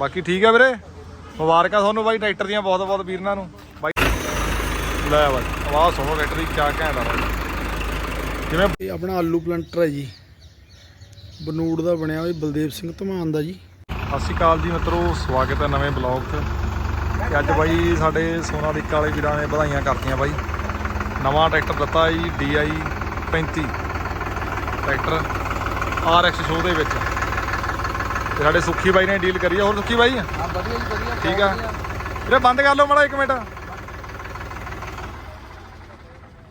ਬਾਕੀ ਠੀਕ ਹੈ ਵੀਰੇ। ਮੁਬਾਰਕਾਂ ਤੁਹਾਨੂੰ ਬਾਈ ਟਰੈਕਟਰ ਦੀਆਂ ਬਹੁਤ ਬਹੁਤ ਵੀਰਨਾਂ ਨੂੰ। ਬਾਈ ਲੈ ਬਾਈ ਆਵਾਜ਼ ਸੁਣੋ ਟਰੈਕਟਰ ਦੀ ਕਿਆ ਘੈਂਟ ਆ ਜਿਵੇਂ ਇਹ ਆਪਣਾ ਆਲੂ ਪਲੰਟਰ ਹੈ ਜੀ। ਬਨੂੜ ਦਾ ਬਣਿਆ ਹੋਇਆ ਬਲਦੇਵ ਸਿੰਘ ਧਮਾਨ ਦਾ ਜੀ। ਸਤਿ ਸ਼੍ਰੀ ਅਕਾਲ ਜੀ ਮਿੱਤਰੋ ਸਵਾਗਤ ਹੈ ਨਵੇਂ ਬਲੌਗ 'ਚ। ਤੇ ਅੱਜ ਬਾਈ ਸਾਡੇ ਸੋਨਾਲੀਕਾ ਵਾਲੇ ਵੀਰਾਂ ਨੇ ਵਧਾਈਆਂ ਕਰਤੀਆਂ ਬਾਈ। ਨਵਾਂ ਟਰੈਕਟਰ ਦਿੱਤਾ ਜੀ DI 35 ਟਰੈਕਟਰ RX ਸ਼ੋਅ ਦੇ ਵਿੱਚ। ਤੇ ਸਾਡੇ ਸੁੱਖੀ ਬਾਈ ਨੇ ਡੀਲ ਕਰੀ ਆ। ਹੋਰ ਸੁੱਖੀ ਬਾਈ? ਹਾਂ ਵਧੀਆ ਜੀ ਵਧੀਆ। ਠੀਕ ਆ। ਵੀਰੇ ਬੰਦ ਕਰ ਲਓ ਮਾੜਾ ਇੱਕ ਮਿੰਟ।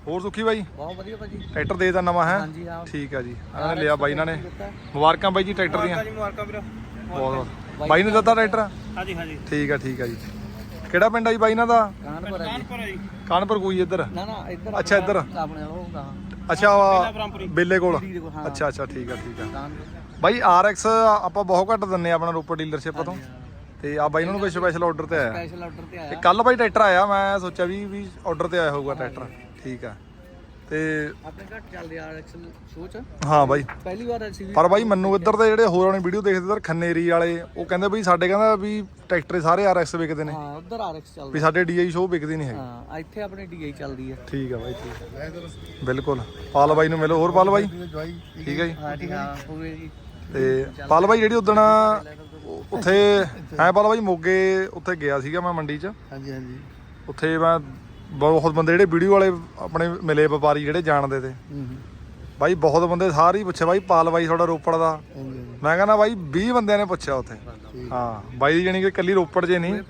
ਹੋਰ ਸੁੱਖੀ ਬਾਈ? ਬਹੁਤ ਵਧੀਆ ਭਾਜੀ। ਟਰੈਕਟਰ ਦੇ ਦਾ ਨਵਾਂ ਹੈ? ਹਾਂਜੀ ਹਾਂ। ਠੀਕ ਆ ਜੀ। ਇਹਨਾਂ ਨੇ ਲਿਆ ਬਾਈ ਇਹਨਾਂ ਨੇ। ਮੁਬਾਰਕਾਂ ਬਾਈ ਜੀ ਟਰੈਕਟਰ ਦੀਆਂ। ਜੀ ਮੁਬਾਰਕਾਂ ਵੀਰ। ਬਹੁਤ ਬਹੁਤ। ਬਾਈ ਨੇ ਦਿੱਤਾ ਟਰੈਕਟਰ? ਹਾਂਜੀ ਹਾਂਜੀ। ਠੀਕ ਆ ਠੀਕ ਆ ਜੀ। ਕਿਹੜਾ ਪਿੰਡ ਆ ਜੀ ਬਾਈ ਇਹਨਾਂ ਦਾ? ਕਾਨਪੁਰ ਹੈ ਜੀ। ਕਾਨਪੁਰ ਹੈ ਜੀ। ਕਾਨਪੁਰ ਕੋਈ ਇੱਧਰ? ਨਾ ਨਾ ਇੱਧਰ ਅੱਛਾ, ਇੱਧਰ। ਆਪਣੇ ਉਹ ਅੱਛਾ ਬੇਲੇ ਕੋਲ। ਅੱਛਾ ਅੱਛਾ ਠੀਕ ਆ ਠੀਕ ਆ। ਕਾਨਪੁਰ। ਬਾਈ RX ਆਪਾਂ ਬਹੁਤ ਘੱਟ ਦਿੰਨੇ ਆ ਆਪਣਾ ਰੋਪੜ ਡੀਲਰਸ਼ਿਪ ਤੋਂ। ਤੇ ਆ ਬਾਈ ਇਹਨਾਂ ਨੂੰ ਕੋਈ ਸਪੈਸ਼ਲ ਆਰਡਰ ਤੇ ਆਇਆ? ਸਪੈਸ਼ਲ ਆਰਡਰ ਤੇ ਤੇ ਆਇਆ ਕੱਲ ਬਾਈ ਟਰੈਕਟਰ ਆਇਆ ਮੈਂ ਸੋਚਿਆ ਵੀ ਵੀ ਆਰਡਰ ਤੇ ਆਇਆ ਹੋਊਗਾ ਟਰੈਕਟਰ। ਠੀਕ ਆ। ਤੇ ਆਪਣੇ ਘੱਟ ਚੱਲਦੇ ਆ ਐਕਸਲ ਸ਼ੋਅ ਚ ਹਾਂ ਬਾਈ। ਪਹਿਲੀ ਵਾਰ ਅਸੀਂ ਵੀ ਪਰ ਬਾਈ ਮੈਨੂੰ ਇੱਧਰ ਦੇ ਜਿਹੜੇ ਹੋਰ ਆਣੇ ਵੀਡੀਓ ਦੇਖਦੇ ਇੱਧਰ ਖੰਨੇਰੀ ਵਾਲੇ ਉਹ ਕਹਿੰਦੇ ਬਈ ਸਾਡੇ ਕਹਿੰਦਾ ਵੀ ਟਰੈਕਟਰ ਸਾਰੇ RX ਵਿਕਦੇ ਨੇ। ਹਾਂ ਉਧਰ ਆਰਐਕਸ ਚੱਲਦਾ। ਵੀ ਸਾਡੇ DI ਸ਼ੋਅ ਵਿਕਦੀ ਨਹੀਂ ਹੈਗੀ। ਹਾਂ ਇੱਥੇ ਆਪਣੇ ਡੀਆਈ ਚੱਲਦੀ ਹੈ ਠੀਕ ਆ ਬਾਈ ਠੀਕ ਆ। ਬਿਲਕੁਲ। ਪਾਲ ਬਾਈ ਨੂੰ ਮਿਲੋ ਹੋਰ ਪਾਲ ਬਾਈ। ਠੀਕ ਹੈ ਜੀ। ਹਾਂ ਜੀ ਹਾਂ ਹੋਵੇ ਜੀ। ਤੇ ਪਾਲ ਬਾਈ ਜਿਹੜੀ ਉਦਣ ਉੱਥੇ ਹੈ ਪਾਲ ਬਾਈ ਮੋਗੇ ਉੱਥੇ ਗਿਆ ਸੀਗਾ ਮੈਂ ਮੰਡੀ 'ਚ। ਹਾਂਜੀ ਹਾਂਜੀ। ਉੱਥੇ ਮੈਂ ਬਹੁਤ ਬੰਦੇ ਜਿਹੜੇ ਵੀਡੀਓ ਵਾਲੇ ਆਪਣੇ ਮਿਲੇ ਵਪਾਰੀ ਜਿਹੜੇ ਜਾਣਦੇ ਤੇ। ਹੂੰ ਬਾਈ ਬਹੁਤ ਬੰਦੇ ਸਾਰੇ ਹੀ ਪੁੱਛੇ ਬਾਈ ਪਾਲ ਬਾਈ ਤੁਹਾਡਾ ਰੋਪੜ ਦਾ। ਹਾਂਜੀ ਮੈਂ ਕਹਿੰਦਾ ਬਾਈ 20 ਬੰਦਿਆਂ ਨੇ ਪੁੱਛਿਆ ਉੱਥੇ। ਹਾਂ ਬਾਈ ਦੀ ਜਾਣੀ ਕਿ ਕੱਲੀ ਰੋਪੜ ਹੀ ਨਹੀਂ।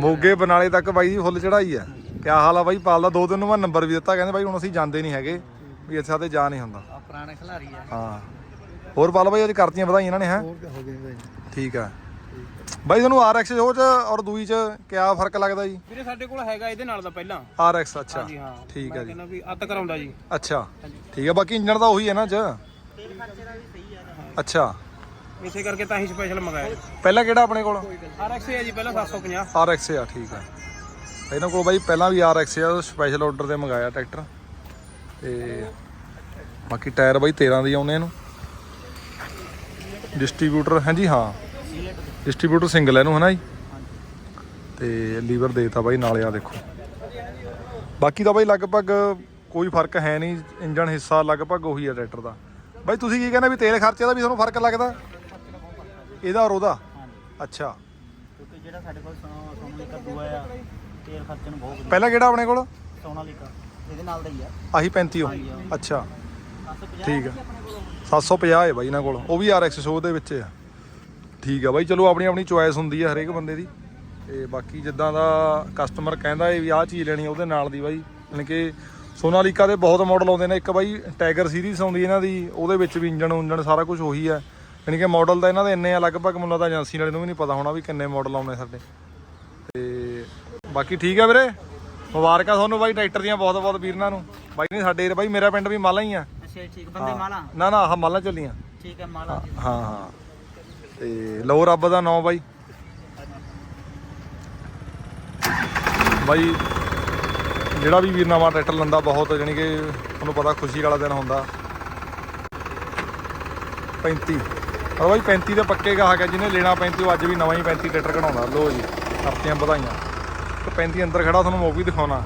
ਮੋਗੇ ਬਨਾਲੇ ਤੱਕ ਬਾਈ ਦੀ ਫੁੱਲ ਚੜਾਈ ਆ। ਕਿਆ ਹਾਲ ਆ ਬਾਈ? ਪਾਲ ਦਾ ਦੋ ਦਿਨ ਨੂੰ ਮੈਂ ਨੰਬਰ ਵੀ ਦਿੱਤਾ ਕਹਿੰਦੇ ਬਾਈ ਹੁਣ ਅਸੀਂ ਜਾਂਦੇ ਨਹੀਂ ਹੈਗੇ ਵੀ ਇੱਥੇ ਤੇ ਜਾ ਨਹੀਂ ਹੁੰਦਾ। ਆ ਪੁਰਾਣੇ ਖਿਲਾੜੀ ਆ। ਹਾਂ। ਹੋਰ ਪਾਲ ਬਾਈ ਅੱਜ ਕਰਤੀਆਂ ਵਧਾਈਆਂ ਇਹਨਾਂ ਨੇ ਹੈ? ਹੋਰ ਹੋ ਗਏ ਭਾਈ ਠੀਕ ਆ। ਬਾਈ ਤੁਹਾਨੂੰ RX ਉਹ ਚ ਔਰ ਦੂਈ ਚ ਕਿਆ ਫ਼ਰਕ ਲੱਗਦਾ ਜੀ? ਵੀਰੇ ਸਾਡੇ ਕੋਲ ਹੈਗਾ ਇਹਦੇ ਨਾਲ ਦਾ ਪਹਿਲਾਂ। RX ਅੱਛਾ। ਹਾਂਜੀ ਹਾਂ। ਠੀਕ ਆ ਮੈਂ ਜੀ। ਕਹਿੰਦਾ ਵੀ ਅੱਤ ਕਰਾਉਂਦਾ ਜੀ। ਅੱਛਾ। ਠੀਕ ਆ ਬਾਕੀ ਇੰਜਣ ਤਾਂ ਉਹੀ ਹੈ ਨਾ ਚ ਅੱਛਾ। ਇਸੇ ਕਰਕੇ ਤਾਂ ਹੀ ਸਪੈਸ਼ਲ ਮੰਗਾਇਆ ਪਹਿਲਾਂ ਕਿਹੜਾ ਆਪਣੇ ਕੋਲ? RX ਹੈ ਜੀ ਪਹਿਲਾਂ 750 RX ਆ ਠੀਕ ਆ। ਇਹਨਾਂ ਕੋਲ ਬਾਈ ਪਹਿਲਾਂ ਵੀ RX ਆ ਸਪੈਸ਼ਲ ਆਰਡਰ ਤੇ ਮੰਗਾਇਆ ਟਰੈਕਟਰ। ਤੇ ਬਾਕੀ ਟਾਇਰ ਬਾਈ 13 ਦੇ ਆਉਨੇ ਇਹਨੂੰ। ਡਿਸਟ੍ਰੀਬਿਊਟਰ ਹਾਂਜੀ ਹਾਂ। ਡਿਸਟ੍ਰੀਬਿਊਟਰ ਸਿੰਗਲ ਹੈ ਇਹਨੂੰ ਹਨਾ ਜੀ? ਤੇ ਲੀਵਰ ਦੇਤਾ ਬਾਈ ਨਾਲੇ ਆ ਦੇਖੋ। ਬਾਕੀ ਤਾਂ ਬਾਈ ਲਗਭਗ ਕੋਈ ਫ਼ਰਕ ਹੈ ਨਹੀਂ ਇੰਜਨ ਹਿੱਸਾ ਲਗਭਗ ਉਹੀ ਹੈ ਟਰੈਕਟਰ ਦਾ। ਬਾਈ ਤੁਸੀਂ ਕੀ ਕਹਿੰਦੇ ਵੀ ਤੇਲ ਖਰਚੇ ਦਾ ਵੀ ਤੁਹਾਨੂੰ ਫ਼ਰਕ ਲੱਗਦਾ? ਇਹਦਾ ਔਰ ਉਹਦਾ? ਅੱਛਾ। ਕਿਉਂਕਿ ਜਿਹੜਾ ਸਾਡੇ ਕੋਲ ਸੋਨਾ ਸੋਨਾਲੀਕਾ ਦੂਆ ਆ ਤੇਲ ਖਰਚੇ ਨੂੰ ਬਹੁਤ ਪਹਿਲਾਂ ਕਿਹੜਾ ਆਪਣੇ ਕੋਲ? ਸੋਨਾਲੀਕਾ ਇਹਦੇ ਨਾਲ ਦਾ ਹੀ ਆ। ਆਹੀ 35 ਹੋ ਅੱਛਾ। 750 ਠੀਕ ਆ। 750 ਹੈ ਬਾਈ ਇਹਨਾਂ ਕੋਲ। ਉਹ ਵੀ RX ਸ਼ੋਅ ਦੇ ਵਿੱਚ ਆ। ਠੀਕ ਆ ਬਾਈ ਚਲੋ ਆਪਣੀ ਆਪਣੀ ਚੁਆਇਸ ਹੁੰਦੀ ਆ ਹਰੇਕ ਬੰਦੇ ਦੀ। ਤੇ ਬਾਕੀ ਜਿੱਦਾਂ ਦਾ ਕਸਟਮਰ ਕਹਿੰਦਾ ਏ ਵੀ ਆਹ ਚੀਜ਼ ਲੈਣੀ ਉਹਦੇ ਨਾਲ ਦੀ ਬਾਈ। ਯਾਨੀ ਕਿ ਸੋਨਾਲੀਕਾ ਦੇ ਬਹੁਤ ਮਾਡਲ ਆਉਂਦੇ ਨੇ। ਇੱਕ ਬਾਈ ਟਾਈਗਰ ਸੀਰੀਜ਼ ਆਉਂਦੀ ਇਹਨਾਂ ਦੀ ਉਹਦੇ ਵਿੱਚ ਵੀ ਇੰਜਨ ਉਂਜਨ ਸਾਰਾ ਕੁਝ ਉਹੀ ਆ। ਯਾਨੀ ਕਿ ਮਾਡਲ ਤਾਂ ਇਹਨਾਂ ਦੇ ਇੰਨੇ ਆ ਲਗਭਗ ਮੈਨੂੰ ਲੱਗਦਾ ਏਜੰਸੀ ਵਾਲੇ ਨੂੰ ਵੀ ਨਹੀਂ ਪਤਾ ਹੋਣਾ ਵੀ ਕਿੰਨੇ ਮਾਡਲ ਆਉਂਦੇ ਸਾਡੇ। ਤੇ ਬਾਕੀ ਠੀਕ ਆ ਵੀਰੇ। ਮੁਬਾਰਕਾਂ ਤੁਹਾਨੂੰ ਬਾਈ ਟਰੈਕਟਰ ਦੀਆਂ ਬਹੁਤ ਬਹੁਤ ਵੀਰਨਾਂ ਨੂੰ। ਬਾਈ ਨੇ ਸਾਡੇ ਬਾਈ ਮੇਰਾ ਪਿੰਡ ਵੀ ਮਾਲਾ ਹੀ ਆ। ਅੱਛਾ ਠੀਕ ਬੰਦੇ ਮਾਲਾ? ਨਾ ਨਾ ਆਹ ਮਾਲਾ ਚੱਲੀਆਂ। ਠੀਕ ਹੈ ਮਾਲਾ ਹਾਂ ਹਾਂ ਤੇ ਲਓ ਰੱਬ ਦਾ ਨਾਮ ਬਾਈ। ਬਾਈ ਜਿਹੜਾ ਵੀ ਵੀਰ ਨਵਾਂ ਟਰੈਕਟਰ ਲੈਂਦਾ ਬਹੁਤ ਜਾਣੀ ਕਿ ਤੁਹਾਨੂੰ ਪਤਾ ਖੁਸ਼ੀ ਵਾਲਾ ਦਿਨ ਹੁੰਦਾ। 35 ਪਰ ਬਾਈ 35 ਦੇ ਪੱਕੇ ਗਾਹਕ ਹੈ ਜਿਹਨੇ ਲੈਣਾ 35 ਉਹ ਅੱਜ ਵੀ ਨਵਾਂ ਹੀ 35 ਟਰੈਕਟਰ ਕਢਾਉਂਦਾ। ਲਓ ਜੀ ਕਰਤੀਆਂ ਵਧਾਈਆਂ। ਤੇ 35 ਅੰਦਰ ਖੜਾ ਤੁਹਾਨੂੰ ਵੀ ਦਿਖਾਉਣਾ।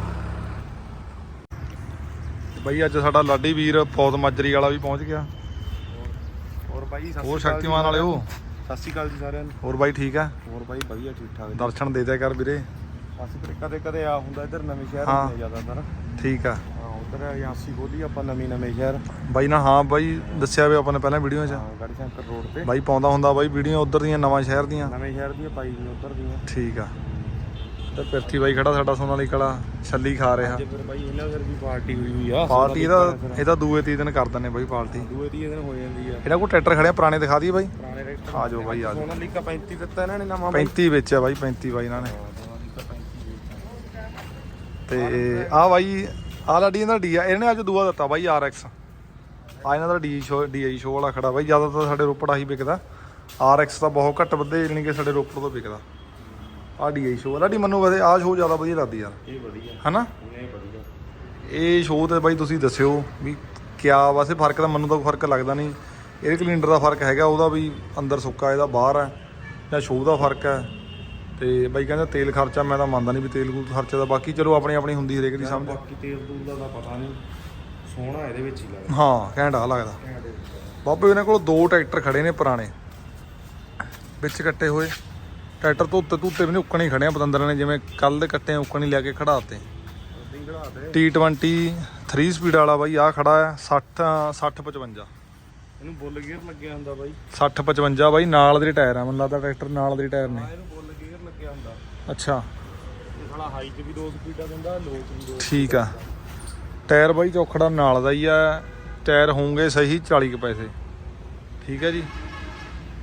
ਬਾਈ ਅੱਜ ਸਾਡਾ ਲਾਡੀ ਵੀਰ ਫੌਜ ਮਾਜਰੀ ਵਾਲਾ ਵੀ ਪਹੁੰਚ ਗਿਆ। ਹੋਰ ਬਾਈ ਸਤਿ ਹੋਰ ਸ਼ਕਤੀਮਾਨ ਵਾਲੇ ਉਹ ਸਤਿ ਸ਼੍ਰੀ ਅਕਾਲ ਜੀ ਸਾਰਿਆਂ ਨੂੰ। ਹੋਰ ਬਾਈ ਠੀਕ ਆ? ਹੋਰ ਬਾਈ ਵਧੀਆ ਠੀਕ ਠਾਕ। ਦਰਸ਼ਨ ਦੇ ਦਿਆ ਕਰ ਵੀਰੇ। ਬਸ ਫਿਰ ਕਦੇ ਕਦੇ ਆ ਹੁੰਦਾ ਇੱਧਰ ਨਵੇਂ ਸ਼ਹਿਰ ਹਾਂ। ਹੁੰਦੇ ਜ਼ਿਆਦਾਤਰ। ਠੀਕ ਆ। ਹਾਂ ਉਧਰ ਏਜੰਸੀ ਖੋਲੀ ਆਪਾਂ ਨਵੀਂ ਨਵੇਂ ਸ਼ਹਿਰ। ਬਾਈ ਨਾ ਹਾਂ ਬਾਈ ਦੱਸਿਆ ਵੀ ਆਪਾਂ ਨੇ ਪਹਿਲਾਂ ਵੀਡੀਓ 'ਚ। ਹਾਂ ਗੜੀ ਸ਼ੰਕਰ ਰੋਡ ਤੇ। ਬਾਈ ਪਾਉਂਦਾ ਹੁੰਦਾ ਬਾਈ ਵੀਡੀਓ ਉਧਰ ਦੀਆਂ ਨਵਾਂ ਸ਼ਹਿਰ ਦੀਆਂ। ਨਵੇਂ ਸ਼ਹਿਰ ਦੀ ਪਾਈ ਦੀ ਉਧਰ ਦੀਆਂ। ਠੀਕ ਆ। ਤੇ ਪਿਰਥੀ ਬਾਈ ਖੜਾ ਸਾਡਾ ਸੋਨਾਲੀ ਕਲਾ ਛੱਲੀ ਖਾ ਰਿਹਾ। ਫਿਰ ਬਾਈ ਇਹਨਾਂ ਫਿਰ ਵੀ ਪਾਰਟੀ ਹੋਈ ਹੋਈ ਆ ਪਾਰਟੀ ਇਹਦਾ ਇਹਦਾ ਦੂਏ ਤੀਏ ਦਿਨ ਕਰ ਦਿੰਨੇ ਬਾਈ ਪਾਰਟੀ। ਦੂਏ ਤੀਏ ਦਿਨ ਹੋ ਜਾਂਦੀ ਆ। ਇਹਦਾ ਕੋਈ ਟਰੈਕਟਰ ਖੜਿਆ ਪੁਰਾਣੇ ਦਿਖਾ ਦਈਏ ਬਾਈ। ਪੁਰਾਣੇ ਆ ਜਾਓ ਬਾਈ ਆ ਜਾਓ। ਸੋਨਾ ਲੀਕਾ 35 ਦਿੱਤਾ ਇਹਨਾਂ ਨੇ ਨਵਾਂ ਬਾਈ 35 ਵਿੱਚ ਆ ਬਾਈ 35 ਬਾਈ ਇਹਨਾਂ ਨੇ। ਸੋਨਾਲੀਕਾ 35 ਤੇ ਆ ਬਾਈ ਆ ਲਾਡੀ ਇਹਦਾ ਡੀ ਆ ਇਹਨੇ ਅੱਜ ਦੂਆ ਦਿੱਤਾ ਬਾਈ RX ਆ ਇਹਨਾਂ ਦਾ ਡੀ ਸ਼ੋ ਡੀ ਸ਼ੋ ਵਾਲਾ ਖੜਾ ਬਾਈ ਜ਼ਿਆਦਾਤਰ ਸਾਡੇ ਰੋਪੜ ਆਹੀ ਵਿਕਦਾ। RX ਤਾਂ ਬਹੁਤ ਘੱਟ ਵੱਧੇ ਜਾਣੀ ਕਿ ਸਾਡੇ ਰੋਪੜ ਤੋਂ ਵਿਕਦਾ। ਆ ਡੀ ਸ਼ੋ ਵਾਲਾ ਡੀ ਮੈਨੂੰ ਵੈਸੇ ਆ ਸ਼ੋ ਜ਼ਿਆਦਾ ਵਧੀਆ ਲੱਗਦੀ ਯਾਰ। ਇਹ ਵਧੀਆ। ਹਨਾ? ਇਹ ਵਧੀਆ। ਇਹ ਸ਼ੋ ਤੇ ਬਾਈ ਤੁਸੀਂ ਦੱਸਿਓ ਵੀ ਕਿਆ ਵੈਸੇ ਫ਼ਰਕ ਤਾਂ ਮੈਨੂੰ ਤਾਂ ਕੋਈ ਫ਼ਰਕ ਲੱਗਦਾ ਨਹੀਂ। 에ਅਰ ਕਲੀਨਰ ਦਾ ਫ਼ਰਕ ਹੈਗਾ ਉਹਦਾ ਵੀ ਅੰਦਰ ਸੁੱਕਾ ਇਹਦਾ ਬਾਹਰ ਹੈ ਜਾਂ ਸ਼ੋਅ ਦਾ ਫ਼ਰਕ ਹੈ। ਤੇ ਬਾਈ ਕਹਿੰਦਾ ਤੇਲ ਖਰਚਾ ਮੈਂ ਤਾਂ ਮੰਨਦਾ ਨਹੀਂ ਵੀ ਤੇਲ ਕੂਲ ਖਰਚਾ ਦਾ। ਬਾਕੀ ਚਲੋ ਆਪਣੀ ਆਪਣੀ ਹੁੰਦੀ ਹਰੇਕ ਦੀ ਸਮਝ। ਬਾਕੀ ਤੇਲ ਤੂਲ ਦਾ ਤਾਂ ਪਤਾ ਨਹੀਂ। ਸੋਹਣਾ ਇਹਦੇ ਵਿੱਚ ਹੀ ਲੱਗਦਾ। ਹਾਂ ਘੈਂਟਾ ਲੱਗਦਾ। ਬਾਬੇ ਉਹਨਾਂ ਕੋਲ ਦੋ ਟਰੈਕਟਰ ਖੜੇ ਨੇ ਪੁਰਾਣੇ। ਵਿੱਚ ਕੱਟੇ ਹੋਏ। ਟਰੈਕਟਰ ਤੋਂ ਉੱਤੇ ਤੋਂ ਉੱਤੇ ਵੀ ਨਹੀਂ ਉੱਕਣ ਖੜੇ ਆ ਪਤੰਦਰਾਂ ਨੇ ਜਿਵੇਂ ਕੱਲ ਦੇ ਕੱਟੇ ਆ, ਉੱਕਣ ਲਿਆ ਕੇ ਖੜਾਤੇ T20 3 ਸਪੀਡ ਵਾਲਾ ਬਾਈ ਆ ਖੜਾ ਆ 60 60 55 ਇਹਨੂੰ ਬੁੱਲ ਗੇਅਰ ਲੱਗਿਆ ਹੁੰਦਾ ਬਾਈ। 60 55 ਬਾਈ ਨਾਲ ਦੇ ਟਾਇਰ ਆ ਮੈਨੂੰ ਲੱਗਦਾ ਟਰੈਕਟਰ ਨਾਲ ਦੇ ਟਾਇਰ ਨੇ। ਇਹਨੂੰ ਬੁੱਲ ਗੇਅਰ ਲੱਗਿਆ ਹੁੰਦਾ। ਅੱਛਾ। ਇਹ ਸਾਲਾ ਹਾਈ ਤੇ ਵੀ ਦੋ ਸਪੀਡਾਂ ਦਿੰਦਾ ਲੋ ਤੇ ਵੀ ਦੋ ਠੀਕ ਆ। ਟਾਇਰ ਬਾਈ ਚੌਖੜਾ ਨਾਲ ਦਾ ਹੀ ਆ ਟਾਇਰ ਹੋਣਗੇ ਸਹੀ 40 ਕੁ ਪੈਸੇ। ਠੀਕ ਹੈ ਜੀ।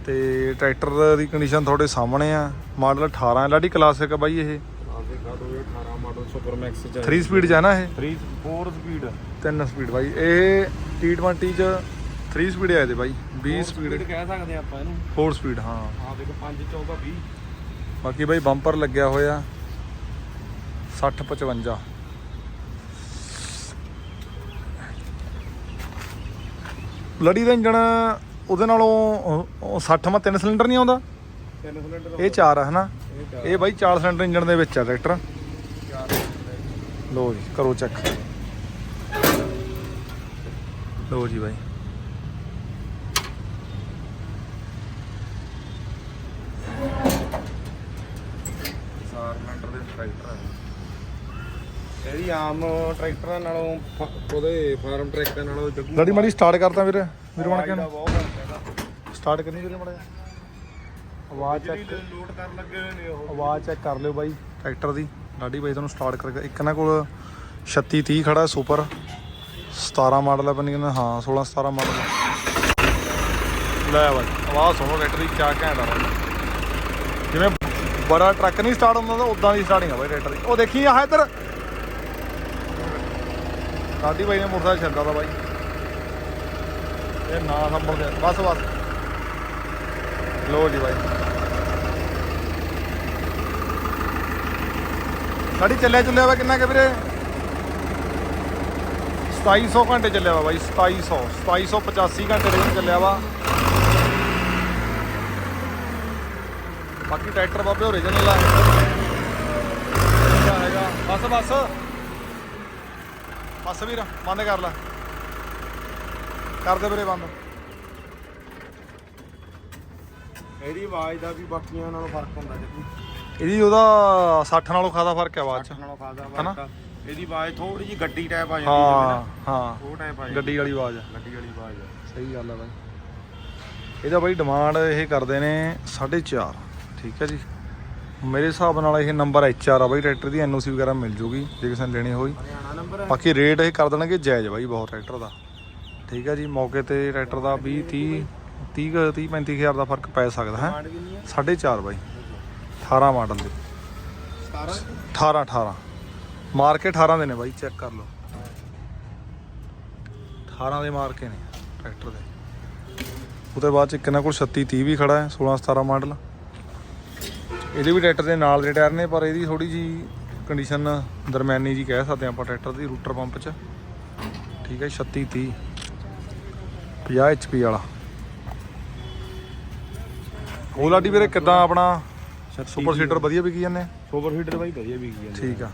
ਤੇ ਟਰੈਕਟਰ ਦੀ ਕੰਡੀਸ਼ਨ ਤੁਹਾਡੇ ਸਾਹਮਣੇ ਆ। ਮਾਡਲ 18 ਹੈ ਲਾਡੀ ਕਲਾਸਿਕ ਆ ਬਾਈ ਇਹ। ਆ ਦੇਖਾ 2018 ਮਾਡਲ ਸੁਪਰ ਮੈਕਸ ਚ 3 ਸਪੀਡ ਚ ਨਾ ਇਹ? 3 4 ਸਪੀਡ 3 ਸਪੀਡ ਬਾਈ। ਇਹ T20 ਚ 3 ਸਪੀਡ ਆਏ ਤੇ ਬਾਈ। 20 ਸਪੀਡ ਕਹਿ ਸਕਦੇ ਆਪਾਂ ਇਹਨੂੰ। 4 ਸਪੀਡ ਹਾਂ। ਆ ਦੇਖੋ 5 14 20 ਬਾਕੀ ਬਾਈ ਬੰਪਰ ਲੱਗਿਆ ਹੋਇਆ। 60 55 ਲੜੀ ਦਾ ਇੰਜਣ ਉਹਦੇ ਨਾਲੋਂ ਉਹ- ਉਹ 60 ਮਾ 3 ਸਿਲੰਡਰ ਨਹੀਂ ਆਉਂਦਾ? ਤਿੰਨ ਸਿਲੰਡਰ ਇਹ 4 ਆ ਹਨਾ? ਇਹ ਚਾਰ। ਬਾਈ 4 ਸਿਲੰਡਰ ਇੰਜਣ ਦੇ ਵਿੱਚ ਆ ਟਰੈਕਟਰ। ਲੋ ਜੀ। ਕਰੋ ਚੈੱਕ। ਲੋ ਜੀ ਬਾਈ। ਚਾਰ ਸਿਲੰਡਰ ਦੇ ਟਰੈਕਟਰ ਆ ਇਹਦੀ ਆਮ ਟਰੈਕਟਰਾਂ ਨਾਲੋਂ ਉਹਦੇ ਫਾਰਮ ਟਰੈਕਟਰ ਨਾਲੋਂ ਜੱਗੂ ਲੜੀ ਮਾੜੀ ਸਟਾਰਟ ਕਰਤਾ ਵੀਰ। ਵੀਰ ਬਣ ਕੇ ਬਹੁਤ ਸਟਾਰਟ ਕਰਨੀ ਵੀਰੇ ਮਾੜਾ ਆਵਾਜ਼ ਚੈੱਕ ਲੋਡ ਕਰਨ ਲੱਗੇ ਹੋਏ ਨੇ ਉਹ। ਆਵਾਜ਼ ਚੈੱਕ ਕਰ ਲਿਓ ਬਾਈ ਟਰੈਕਟਰ ਦੀ। ਲਾਡੀ ਬਾਈ ਤੁਹਾਨੂੰ ਸਟਾਰਟ ਕਰਕੇ ਇੱਕ ਨਾ ਕੋਲ 36 30 ਖੜਾ ਸੁਪਰ 17 ਮਾਡਲ ਹੈ ਬੰਨੀ ਕਹਿੰਦਾ ਹਾਂ 16 17 ਮਾਡਲ ਲੈ ਬਾਈ ਆਵਾਜ਼ ਸੁਣੋ ਟਰੈਕਟਰ ਦੀ ਕਿਆ ਘੈਂਟ ਆ ਜਿਵੇਂ ਬੜਾ ਟਰੱਕ ਨਹੀਂ ਸਟਾਰਟ ਹੁੰਦਾ ਤਾਂ ਉਦਾਂ ਦੀ ਸਟਾਰਟਿੰਗ ਆ ਬਾਈ ਟਰੈਕਟਰ ਦੀ। ਉਹ ਦੇਖੀ ਆ ਇੱਧਰ। ਲਾਡੀ ਬਾਈ ਨੇ ਮੋਟਰਸਾਈਕਲ ਛੱਡਦਾ ਤਾ ਬਾਈ। ਇਹ ਨਾ ਸੰਭਲਦੇ ਬਸ ਬਸ। ਲੋ ਜੀ ਬਾਈ। ਸਾਡੀ ਚੱਲਿਆ ਚੱਲਿਆ ਵਾ ਕਿੰਨਾ ਕਿ ਵੀਰੇ? 2700 ਘੰਟੇ ਚੱਲਿਆ ਵਾ ਬਾਈ 2700 2785 ਘੰਟੇ ਦੇ ਚੱਲਿਆ ਵਾ। ਬਾਕੀ ਟਰੈਕਟਰ ਬਾਬੇ ਓਰੀਜਨਲ ਆ। ਕਿਆ ਹੈਗਾ। ਬਸ ਬਸ। ਬਸ ਵੀਰ, ਬੰਦ ਕਰ ਲੈ। ਕਰ ਦੇ ਵੀਰੇ ਬੰਦ। ਇਹਦੀ ਆਵਾਜ਼ ਦਾ ਵੀ ਬਾਕੀਆਂ ਨਾਲੋਂ ਫ਼ਰਕ ਹੁੰਦਾ ਜੱਗੂ ਇਹਦੀ ਉਹਦਾ 60 ਨਾਲੋਂ ਖਾਦਾ ਫ਼ਰਕ ਹੈ ਆਵਾਜ਼ ਚ। ਨਾਲੋਂ ਖਾਦਾ? ਫ਼ਰਕ ਆ। ਇਹਦੀ ਆਵਾਜ਼ ਥੋੜੀ ਜੀ ਗੱਡੀ ਟਾਈਪ ਆ ਜਾਂਦੀ ਹਾਂ ਹਾਂ ਉਹ ਟਾਈਪ ਆ ਜਾਂਦੀ ਗੱਡੀ ਵਾਲੀ ਆਵਾਜ਼ ਆ। ਗੱਡੀ ਵਾਲੀ ਆਵਾਜ਼ ਆ। ਸਹੀ ਗੱਲ ਹੈ ਬਾਈ। ਇਹਦਾ ਬਾਈ ਡਿਮਾਂਡ ਇਹ ਕਰਦੇ ਨੇ 4.5 ਠੀਕ ਹੈ ਜੀ। ਮੇਰੇ ਹਿਸਾਬ ਨਾਲ ਇਹ ਨੰਬਰ ਐਚਆਰ ਆ ਬਾਈ ਟਰੈਕਟਰ ਦੀ ਐਨਓਸੀ ਵਗੈਰਾ ਮਿਲ ਜੂਗੀ ਜੇ ਕਿਸੇ ਨੇ ਲੈਣੀ ਹੋਈ। ਹਰਿਆਣਾ ਨੰਬਰ ਬਾਕੀ ਰੇਟ ਇਹ ਕਰ ਦੇਣਗੇ ਜਾਇਜ਼ ਬਾਈ ਬਹੁਤ ਟਰੈਕਟਰ ਦਾ। ਠੀਕ ਹੈ ਜੀ ਮੌਕੇ ਤੇ ਟਰੈਕਟਰ ਦਾ 20 30 30 30 35 ਹਜ਼ਾਰ ਦਾ ਫ਼ਰਕ ਪੈ ਸਕਦਾ ਹੈ। ਡਿਮਾਂਡ ਕਿੰਨੀ ਆ 4.5 ਬਾਈ। 18 ਮਾਡਲ ਦੇ। 17 18 18 ਮਾਰ ਕੇ 18 ਦੇ ਨੇ ਬਾਈ ਚੈੱਕ ਕਰ ਲਓ। 18 ਦੇ ਮਾਰ ਕੇ ਨੇ ਟਰੈਕਟਰ ਦੇ। ਉਹਦੇ ਬਾਅਦ ਚ ਇੱਕ ਇਹਨਾਂ ਕੋਲ 36 30 ਵੀ ਖੜਾ ਹੈ 16 17 ਮਾਡਲ। ਇਹਦੇ ਵੀ ਟਰੈਕਟਰ ਦੇ ਨਾਲ ਦੇ ਟਾਇਰ ਨੇ ਪਰ ਇਹਦੀ ਥੋੜੀ ਜੀ ਕੰਡੀਸ਼ਨ ਦਰਮਿਆਨੀ ਜੀ ਕਹਿ ਸਕਦੇ ਆਪਾਂ ਟਰੈਕਟਰ ਦੀ ਰੂਟਰ ਪੰਪ ਚ। ਠੀਕ ਹੈ 36 30 50 HP ਵਾਲਾ। ਉਹ ਲਾਡੀ ਵੀਰੇ ਕਿਦਾਂ ਆਪਣਾ ਸੁਪਰ ਸੀਟਰ ਵਧੀਆ ਵਿਕੀ ਜਾਂਦੇ? ਸੁਪਰ ਹੀਟਰ ਬਾਈ ਵਧੀਆ ਵੀ ਗਿਆ ਠੀਕ ਆ।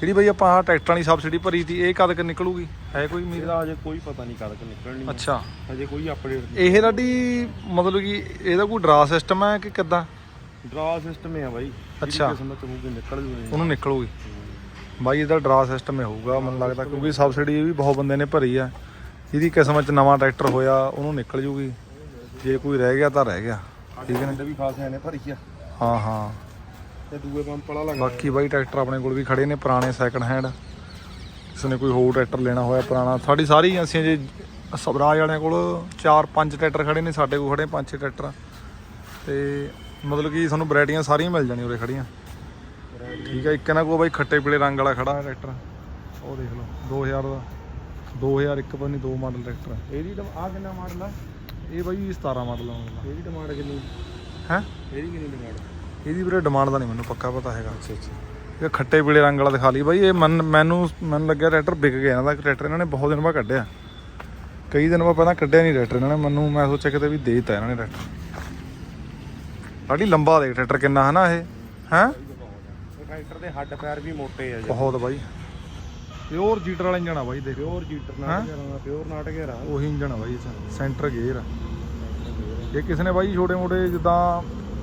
ਜਿਹੜੀ ਬਈ ਆਪਾਂ ਆਹ ਟਰੈਕਟਰਾਂ ਵਾਲੀ ਸਬਸਿਡੀ ਭਰੀ ਤੀ ਇਹ ਕਦ ਕ ਨਿਕਲੂਗੀ? ਹੈ ਕੋਈ ਉਮੀਦ? ਇਹਦਾ ਅਜੇ ਕੋਈ ਪਤਾ ਨਹੀਂ ਕਦ ਤੱਕ ਨਿਕਲਣੀ ਅੱਛਾ। ਅਜੇ ਕੋਈ ਅਪਡੇਟ ਇਹ ਲਾਡੀ ਮਤਲਬ ਕਿ ਇਹਦਾ ਕੋਈ ਡਰਾ ਸਿਸਟਮ ਹੈ ਕਿ ਕਿੱਦਾਂ? ਡਰਾ ਸਿਸਟਮ ਹੈ ਬਾਈ। ਜਿਹੜੀ ਅੱਛਾ। ਕਿਸਮ ਦਾ ਚਾਹੂਗੇ ਨਿਕਲ ਜੂਗੇ ਉਹਨੂੰ ਨਿਕਲੂਗੀ। ਬਾਈ ਇਹਦਾ ਡਰਾ ਸਿਸਟਮ ਹੀ ਹੋਊਗਾ ਮੈਨੂੰ ਲੱਗਦਾ ਕਿਉਂਕਿ ਸਬਸਿਡੀ ਵੀ ਬਹੁਤ ਬੰਦੇ ਨੇ ਭਰੀ ਆ। ਜਿਹਦੀ ਕਿਸਮਤ ਚ ਨਵਾਂ ਟਰੈਕਟਰ ਹੋਇਆ ਉਹਨੂੰ ਨਿਕਲ ਜੂਗੀ। ਜੇ ਕੋਈ ਰਹਿ ਗਿਆ ਤਾਂ ਰਹਿ ਗਿਆ। ਠੀਕ ਹੈ ਇਹਦੇ ਵੀ ਖਾਸੇ ਨੇ ਭਰੀ ਆ। ਹਾਂ ਹਾਂ। ਤੇ ਦੂਏ ਪੰਪ ਵਾਲਾ ਲੱਗਾ। ਬਾਕੀ ਬਾਈ ਟਰੈਕਟਰ ਆਪਣੇ ਕੋਲ ਵੀ ਖੜੇ ਨੇ ਪੁਰਾਣੇ ਸੈਕੰਡ ਹੈਂਡ ਕਿਸੇ ਨੇ ਕੋਈ ਹੋਰ ਟਰੈਕਟਰ ਲੈਣਾ ਹੋਇਆ ਪੁਰਾਣਾ। ਸਾਡੀ ਸਾਰੀ ਏਜੰਸੀਆਂ ਜੇ ਸਵਰਾਜ ਵਾਲਿਆਂ ਕੋਲ 4-5 ਟਰੈਕਟਰ ਖੜੇ ਨੇ ਸਾਡੇ ਕੋਲ ਖੜੇ 5-6 ਟਰੈਕਟਰ। ਤੇ ਮਤਲਬ ਕਿ ਤੁਹਾਨੂੰ ਵੈਰਾਈਟੀਆਂ ਸਾਰੀਆਂ ਮਿਲ ਜਾਣੀਆਂ ਉਰੇ ਖੜੀਆਂ। ਠੀਕ ਹੈ ਇੱਕ ਇਹਨਾਂ ਕੋਲ ਬਾਈ ਖੱਟੇ ਪੀਲੇ ਰੰਗ ਵਾਲਾ ਖੜਾ ਹੈ ਟਰੈਕਟਰ। ਉਹ ਦੇਖ ਲਓ 2000 ਦਾ। 2001 ਪਤਾ ਨਹੀਂ ਦੋ ਮਾਡਲ ਟਰੈਕਟਰ। ਇਹਦੀ ਆ ਕਿੰਨਾ ਮਾਡਲ ਆ? ਇਹ ਬਾਈ 17 ਮਾਡਲ ਆਉਂਦਾ ਇਹਦੀ ਡਿਮਾਂਡ ਕਿੰਨੀ? ਹੈ? ਇਹਦੀ ਕਿੰਨੀ ਡਿਮਾਂਡ ਇਹਦੀ ਵੀਰੇ ਡਿਮਾਂਡ ਦਾ ਨਹੀਂ ਮੈਨੂੰ ਪੱਕਾ ਪਤਾ ਹੈਗਾ ਅੱਛਾ ਅੱਛਾ। ਇਹ ਖੱਟੇ ਪੀਲੇ ਰੰਗ ਵਾਲਾ ਦਿਖਾ ਲਈ ਬਾਈ। ਇਹ ਮਨ ਮੈਨੂੰ ਮੈਨੂੰ ਲੱਗਿਆ ਟਰੈਕਟਰ ਵਿਕ ਗਿਆ ਇਹਨਾਂ ਦਾ ਟਰੈਕਟਰ ਇਹਨਾਂ ਨੇ ਬਹੁਤ ਦਿਨ ਬਾਅਦ ਕੱਢਿਆ। ਕਈ ਦਿਨ ਬਾਅਦ ਪਹਿਲਾਂ ਕੱਢਿਆ ਨਹੀਂ ਟਰੈਕਟਰ ਇਹਨਾਂ ਨੇ। ਮੈਨੂੰ ਮੈਂ ਸੋਚਿਆ ਕਿਤੇ ਵੀ ਦੇ ਦਿੱਤਾ ਇਹਨਾਂ ਨੇ ਟਰੈਕਟਰ ਲਾਡੀ ਲੰਬਾ ਦੇਖ ਟਰੈਕਟਰ ਕਿੰਨਾ ਹਨਾ ਇਹ। ਹੈ? ਟਰੈਕਟਰ ਦੇ ਹੱਡ ਪੈਰ ਵੀ ਮੋਟੇ ਆ ਜੀ। ਬਹੁਤ ਬਾਈ। ਪਿਓਰ ਜੀਟਰ ਵਾਲਾ ਇੰਜਣ ਆ ਬਾਈ ਦੇਖ। Pure Zetor? ਨਾਟ ਘੇਰਾ ਪਿਓਰ ਨਾਟ ਘੇਰਾ ਉਹੀ ਇੰਜਣ ਆ ਬਾਈ ਸੈਂਟਰ ਗੇਅਰ ਆ। ਜੇ ਕਿਸੇ ਨੇ ਬਾਈ ਛੋਟੇ ਮੋਟੇ ਜਿੱਦਾਂ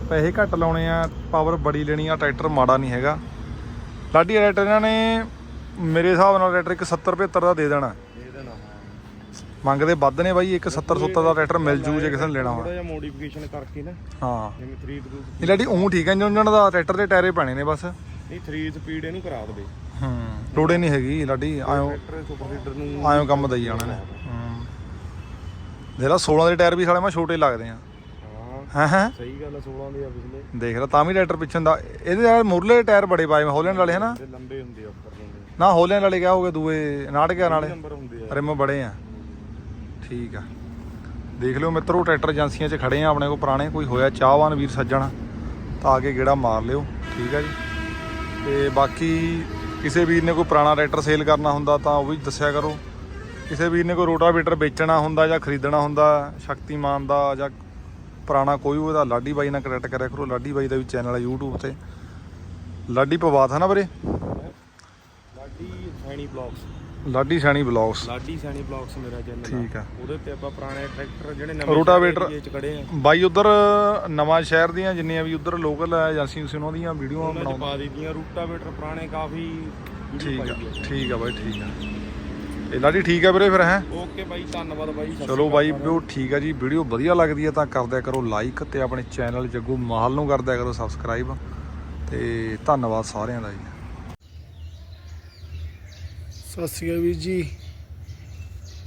ਪੈਸੇ ਘੱਟ ਲਾਉਣੇ ਆ ਪਾਵਰ ਬੜੀ ਲੈਣੀ ਆ ਟਰੈਕਟਰ ਮਾੜਾ ਨਹੀਂ ਹੈਗਾ। ਲਾਡੀ ਟਰੈਕਟਰ ਇਹਨਾਂ ਨੇ ਮੇਰੇ ਹਿਸਾਬ ਨਾਲ ਟਰੈਕਟਰ ਇੱਕ 70 75 ਦਾ ਦੇ ਦੇਣਾ। ਦੇ ਦੇਣਾ ਮੰਗਦੇ ਵੱਧ ਨੇ ਬਾਈ ਇੱਕ 70 70 ਦਾ ਟਰੈਕਟਰ ਮਿਲ ਜੂ ਜੇ ਕਿਸੇ ਨੇ ਲੈਣਾ ਥੋੜਾ ਹੋਵੇ ਜਿਹਾ ਮੋਡੀਫਿਕੇਸ਼ਨ ਕਰਕੇ ਨਾ ਹਾਂ। ਜਿਵੇਂ 3 ਟੂ ਇਹ ਲਾਡੀ ਉਹ ਠੀਕ ਹੈ ਇੰਜਣ ਦਾ ਟਰੈਕਟਰ ਦੇ ਟਾਇਰੇ ਪੈਣੇ ਨੇ ਬਸ। ਨਹੀਂ 3 ਸਪੀਡ ਇਹਨੂੰ ਕਰਾ ਦੇਵੇ। ਹੂੰ। ਲੋੜੇ ਨਹੀਂ ਹੈਗੀ ਲਾਡੀ ਆਇਓ। ਟਰੈਕਟਰ ਸੁਪਰ ਹੀਟਰ ਨੂੰ ਆਇਓ ਕੰਮ ਦਈ ਜਾਣਾ ਨੇ ਹੂੰ। ਦੇਖ ਲਾ 16 ਦੇ ਟਾਇਰ ਵੀ ਸਾਲੇ ਮੈਂ ਛੋਟੇ ਲੱਗਦੇ ਆ। ਹਾਂ। ਹੈ ਸਹੀ ਗੱਲ ਆ 16 ਦੇ ਆ ਪਿਛਲੇ। ਦੇਖ ਲਾ ਤਾਂ ਵੀ ਟਰੈਕਟਰ ਪਿੱਛੇ ਦਾ ਇਹਦੇ ਯਾਰ ਮੁਰਲੇ ਟਾਇਰ ਬੜੇ ਪਾਏ ਮੈਂ ਹੋਲੈਂਡ ਵਾਲੇ ਹਨਾ? ਲੰਬੇ ਹੁੰਦੇ ਆ ਉੱਪਰ ਲੰਬੇ। ਨਾ ਹੋਲੈਂਡ ਵਾਲੇ ਕਿਆ ਹੋ ਗਏ ਦੂਏ 69 ਵਾਲੇ ਨੰਬਰ ਹੁੰਦੇ ਆ। ਰਿਮ ਬੜੇ ਆ। ਠੀਕ ਆ। ਦੇਖ ਲਿਓ ਮਿੱਤਰੋ ਟਰੈਕਟਰ ਏਜੰਸੀਆਂ 'ਚ ਖੜੇ ਆ ਆਪਣੇ ਕੋਲ ਪੁਰਾਣੇ ਕੋਈ ਹੋਇਆ ਚਾਹਵਾਨ ਵੀਰ ਸੱਜਣ ਤਾਂ ਆ ਕੇ ਗੇੜਾ ਮਾਰ ਲਿਓ। ਠੀਕ ਆ ਜੀ। ਤੇ ਬਾਕੀ ਕਿਸੇ ਵੀਰ ਨੇ ਕੋਈ ਪੁਰਾਣਾ ਟਰੈਕਟਰ ਸੇਲ ਕਰਨਾ ਹੁੰਦਾ ਤਾਂ ਉਹ ਵੀ ਦੱਸਿਆ ਕਰੋ। ਕਿਸੇ ਵੀਰ ਨੇ ਕੋਈ ਰੋਟਾਵੇਟਰ ਵੇਚਣਾ ਹੁੰਦਾ ਜਾਂ ਖਰੀਦਣਾ ਹੁੰਦਾ, ਸ਼ਕਤੀਮਾਨ ਦਾ ਜਾਂ ਪੁਰਾਣਾ ਕੋਈ ਵੀ ਉਹਦਾ ਲਾਡੀ ਬਾਈ ਨਾਲ ਕਨੈਕਟ ਕਰਿਆ ਕਰੋ। ਲਾਡੀ ਬਾਈ ਦਾ ਵੀ ਚੈਨਲ ਹੈ YouTube ਤੇ। ਲਾਡੀ ਪਵਾਤ ਹੈ ਨਾ ਵੀਰੇ। Ladi Saini blogs Ladi Saini blogs. Ladi Saini blogs ਮੇਰਾ ਚੈਨਲ ਠੀਕ ਆ। ਉਹਦੇ ਤੇ ਆਪਾਂ ਪੁਰਾਣੇ ਟਰੈਕਟਰ ਜਿਹੜੇ ਨਵੇਂ ਰੋਟਾਵੇਟਰ- ਖੜੇ ਆ। ਬਾਈ ਉਧਰ ਨਵਾਂ ਸ਼ਹਿਰ ਦੀਆਂ ਜਿੰਨੀਆਂ ਵੀ ਉਧਰ ਲੋਕਲ ਏਜੰਸੀ ਸੀ ਉਹਨਾਂ ਦੀਆਂ ਵੀਡੀਓ ਉਹਨਾਂ ਚ ਬਣਾਉਂਦਾ। ਪਾ ਦਿੱਤੀਆਂ। ਰੂਟਾਵੇਟਰ ਪੁਰਾਣੇ ਕਾਫੀ ਠੀਕ ਆ ਠੀਕ ਆ ਬਾਈ ਠੀਕ ਆ। ਇਹ ਲਾਡੀ ਠੀਕ ਆ ਵੀਰੇ ਫਿਰ ਹੈ? ਓਕੇ ਬਾਈ ਧੰਨਵਾਦ ਬਾਈ। ਚਲੋ ਬਾਈ। ਵੀਡੀਓ ਠੀਕ ਆ ਜੀ। ਵੀਡੀਓ ਵਧੀਆ ਲੱਗਦੀ ਹੈ ਤਾਂ ਕਰਦਿਆ ਕਰੋ ਲਾਈਕ ਤੇ ਆਪਣੇ ਚੈਨਲ ਜੱਗੂ ਮਾਹਲ ਨੂੰ ਕਰਦਿਆ ਕਰੋ ਸਬਸਕ੍ਰਾਈਬ ਤੇ ਧੰਨਵਾਦ ਸਾਰਿਆਂ ਦਾ ਜੀ। ਸਤਿ ਸ਼੍ਰੀ ਅਕਾਲ ਵੀਰ ਜੀ।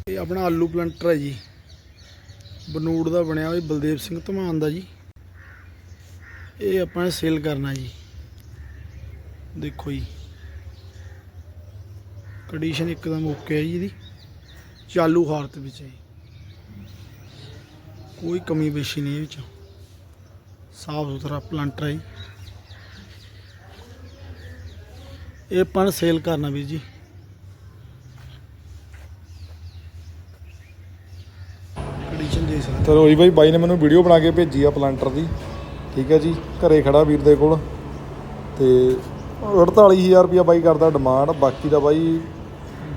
ਇਹ ਆਪਣਾ ਆਲੂ ਪਲੰਟਰ ਹੈ ਜੀ। ਬਨੂੜ ਦਾ ਬਣਿਆ ਹੋਇਆ ਬਲਦੇਵ ਸਿੰਘ ਧਮਾਨ ਦਾ ਜੀ। ਇਹ ਆਪਾਂ ਨੇ ਸੇਲ ਕਰਨਾ ਜੀ। ਦੇਖੋ ਜੀ। ਕੰਡੀਸ਼ਨ ਇੱਕਦਮ ਓਕੇ ਹੈ ਜੀ ਇਹਦੀ। ਚਾਲੂ ਹਾਲਤ ਵਿੱਚ ਹੈ ਜੀ। ਕੋਈ ਕਮੀ ਪੇਸ਼ੀ ਨਹੀਂ ਇਹ ਵਿੱਚ। ਸਾਫ਼ ਸੁਥਰਾ ਪਲੰਟਰ ਹੈ ਜੀ। ਇਹ ਆਪਾਂ ਨੇ ਸੇਲ ਕਰਨਾ ਵੀਰ ਜੀ। ਕੰਡੀਸ਼ਨ ਦੇ ਚਲੋ ਜੀ ਬਾਈ ਬਾਈ ਨੇ ਮੈਨੂੰ ਵੀਡੀਓ ਬਣਾ ਕੇ ਭੇਜੀ ਆ ਪਲਾਂਟਰ ਦੀ। ਠੀਕ ਹੈ ਜੀ, ਘਰੇ ਖੜਾ ਵੀਰ ਦੇ ਕੋਲ। ਤੇ 48000 ਰੁਪਇਆ ਬਾਈ ਕਰਦਾ ਡਿਮਾਂਡ ਬਾਕੀ ਦਾ ਬਾਈ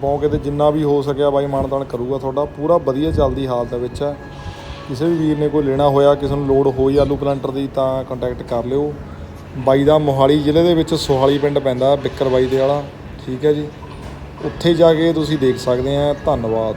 ਮੌਕੇ ਤੇ ਜਿੰਨਾ ਵੀ ਹੋ ਸਕਿਆ ਬਾਈ ਮਾਨਦਾਨ ਕਰੂਗਾ ਤੁਹਾਡਾ। ਪੂਰਾ ਵਧੀਆ ਚੱਲਦੀ ਹਾਲਤ ਦੇ ਵਿੱਚ। ਹੈ ਕਿਸੇ ਵੀ ਵੀਰ ਨੇ ਕੋਈ ਲੈਣਾ ਹੋਇਆ, ਕਿਸੇ ਨੂੰ ਲੋੜ ਹੋਈ ਆਲੂ ਪਲਾਂਟਰ ਦੀ ਤਾਂ ਕੰਟੈਕਟ ਕਰ ਲਿਓ। ਬਾਈ ਦਾ ਮੋਹਾਲੀ ਜ਼ਿਲ੍ਹੇ ਦੇ ਵਿੱਚ ਸੋਹਾਲੀ ਪਿੰਡ ਪੈਂਦਾ ਬਿੱਕਰ ਬਾਈ ਦੇ ਵਾਲਾ। ਠੀਕ ਹੈ ਜੀ। ਉੱਥੇ ਜਾ ਕੇ ਤੁਸੀਂ ਦੇਖ ਸਕਦੇ ਆ। ਧੰਨਵਾਦ।